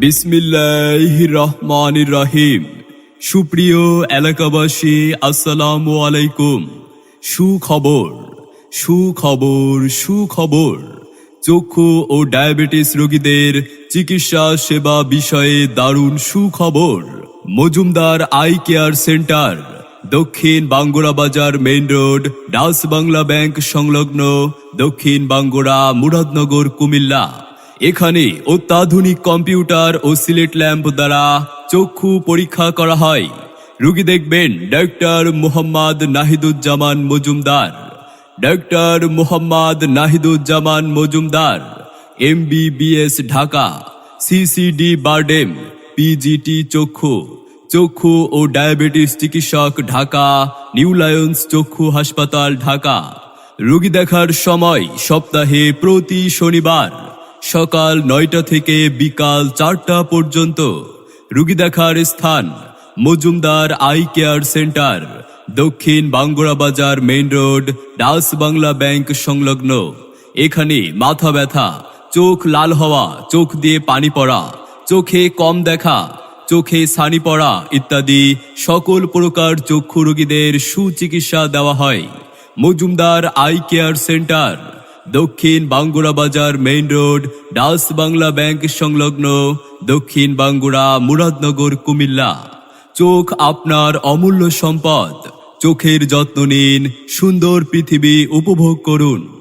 বিসমিল্লাহ রহমান রাহিম সুপ্রিয় এলাকাবাসী, আসসালামু আলাইকুম। সুখবর সুখবর সুখবর। চক্ষু ও ডায়াবেটিস রোগীদের চিকিৎসা সেবা বিষয়ে দারুণ সুখবর। মজুমদার আই কেয়ার সেন্টার, দক্ষিণ Bangura Bazar main road Dutch Bangla bank সংলগ্ন দক্ষিণ বাঙ্গুড়া মুরাদনগর কুমিল্লা। এখানে অত্যাধুনিক কম্পিউটার ও সিলেট ল্যাম্প দ্বারা চক্ষু পরীক্ষা করা হয়। রুগী দেখবেন doctor Mohammad Nahiduzzaman Majumdar. Doctor Mohammad Nahiduzzaman Majumdar, MBBS Dhaka, CCD BIRDEM, PGT চক্ষু চক্ষু ও ডায়াবেটিস চিকিৎসক ঢাকা, নিউ লায়ন্স চক্ষু হাসপাতাল ঢাকা। রোগী দেখার সময় সপ্তাহে প্রতি শনিবার সকাল নয়টা থেকে বিকাল চারটা পর্যন্ত। রুগী দেখার স্থান, মজুমদার আই কেয়ার সেন্টার, দক্ষিণ Bangura Bazar main road Dutch Bangla bank সংলগ্ন। এখানে মাথা ব্যথা, চোখ লাল হওয়া, চোখ দিয়ে পানি পড়া, চোখে কম দেখা, চোখে ছানি পড়া ইত্যাদি সকল প্রকার চক্ষু রোগীদের সুচিকিৎসা দেওয়া হয়। Majumdar eye care centre. দক্ষিণ Bangura Bazar main road Dutch Bangla bank সংলগ্ন দক্ষিণ বাঙ্গুড়া মুরাদনগর, কুমিল্লা। চোখ আপনার অমূল্য সম্পদ। চোখের যত্ন নিন, সুন্দর পৃথিবী উপভোগ করুন।